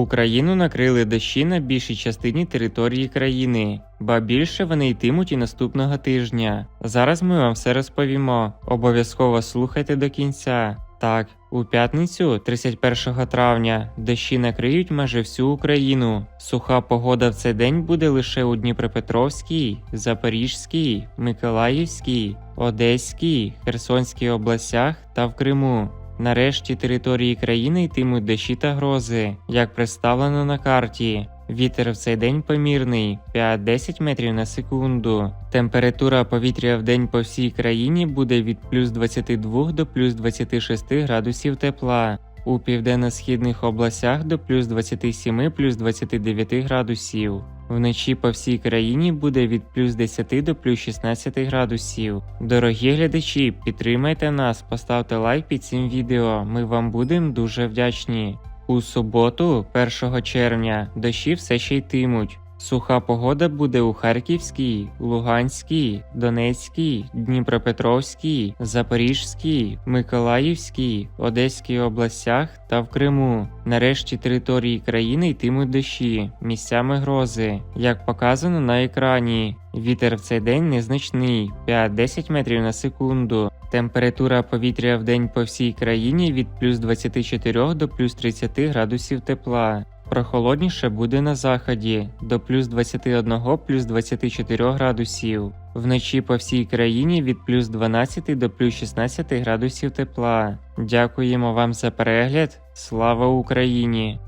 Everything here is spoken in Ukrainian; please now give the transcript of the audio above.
Україну накрили дощі на більшій частині території країни, ба більше вони йтимуть і наступного тижня. Зараз ми вам все розповімо. Обов'язково слухайте до кінця. Так, у п'ятницю, 31 травня, дощі накриють майже всю Україну. Суха погода в цей день буде лише у Дніпропетровській, Запорізькій, Миколаївській, Одеській, Херсонській областях та в Криму. Нарешті території країни йтимуть дощі та грози, як представлено на карті. Вітер в цей день помірний 5-10 метрів на секунду. Температура повітря в день по всій країні буде від плюс 22 до плюс 26 градусів тепла. У південно-східних областях до плюс 27 плюс 29 градусів. Вночі по всій країні буде від плюс 10 до плюс 16 градусів. Дорогі глядачі, підтримайте нас, поставте лайк під цим відео. Ми вам будемо дуже вдячні. У суботу, 1 червня, дощі все ще йтимуть. Суха погода буде у Харківській, Луганській, Донецькій, Дніпропетровській, Запорізькій, Миколаївській, Одеській областях та в Криму. Нарешті території країни йтимуть дощі, місцями грози, як показано на екрані. Вітер в цей день незначний 5-10 метрів на секунду. Температура повітря в день по всій країні від плюс 24 до плюс 30 градусів тепла. Прохолодніше буде на заході до плюс 21 плюс 24 градусів. Вночі по всій країні від плюс 12 до плюс 16 градусів тепла. Дякуємо вам за перегляд. Слава Україні!